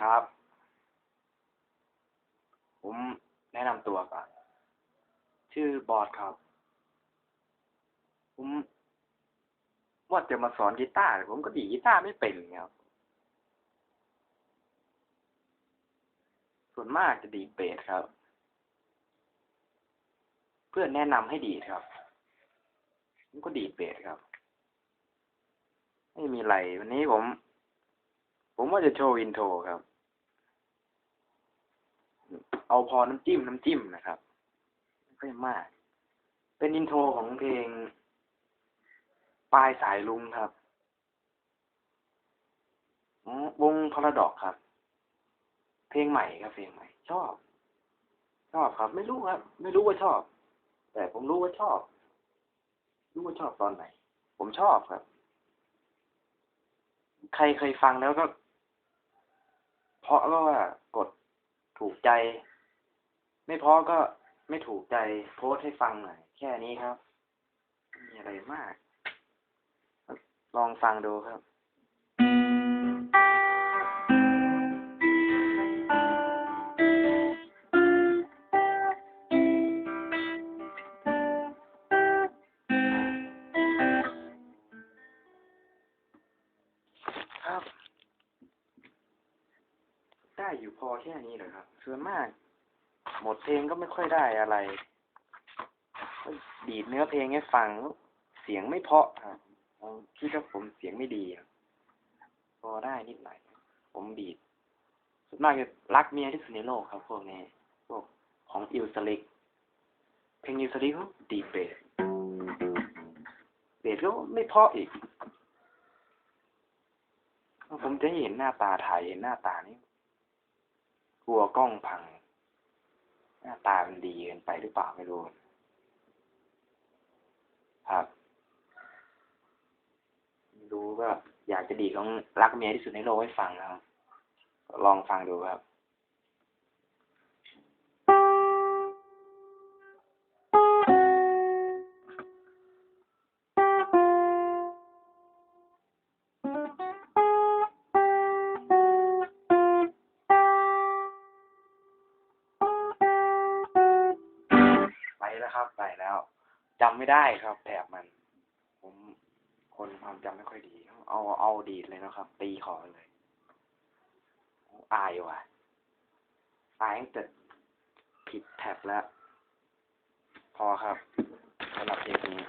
ครับ ผมแนะนำตัวก่อน ชื่อบอสครับ ผมว่าจะมาสอนกีตาร์ผมก็ดีกีตาร์ไม่เป็นครับ ส่วนมากจะดีเบสครับ เพื่อนแนะนำให้ดีครับ ผมก็ดีเบสครับ ไม่มีไรวันนี้ผม ผมว่าจะโชว์อินโทรครับ เอาพอน้ำจิ้มน้ำจิ้มนะครับไม่ค่อยมาก เป็นอินโทรของเพลง ปลายสายลุงครับวงพาราดอกครับ เพลงใหม่ครับเพลงใหม่ ชอบ ชอบครับ ไม่รู้ครับ ไม่รู้ว่าชอบ แต่ผมรู้ว่าชอบ รู้ว่าชอบตอนไหน ผมชอบครับ ใครเคยฟังแล้วก็ เพราะก็ว่ากดถูกใจ ไม่เพราะก็ไม่ถูกใจโพสให้ฟังหน่อยแค่นี้ครับมีอะไรมาก ลองฟังดูครับครับได้อยู่พอแค่นี้เลยครับส่วนมาก หมดเพลงก็ไม่ค่อยได้อะไร ดีดเนื้อเพลงให้ฟัง เสียงไม่เพาะครับคิดว่าผมเสียงไม่ดีครับพอได้นิดหน่อย ผมดีดส่วนมากจะรักเมียที่สุดในโลกครับพวกนี้พวกของอิลสลิก เพลงอิลสลิกเขาดีเบสเบสก็ไม่เพาะอีก ผมจะเห็นหน้าตาถ่ายเห็นหน้าตานี่กลัวกล้องพัง น้าตามันดีเกินไปหรือเปล่าไม่รู้ครับดูก็อยากจะดีดของรักเมียที่สุดในโลกให้ฟังนะครับ ลองฟังดูครับ ไปแล้วครับไปแล้วจำไม่ได้ครับ แถบมัน ผมคนความจำไม่ค่อยดี เอาเอาดีดเลยนะครับ ตีคอเลยอายว่ะอายตั้งแต่ผิดแท็บแล้ว พอครับสำหรับเพลงนี้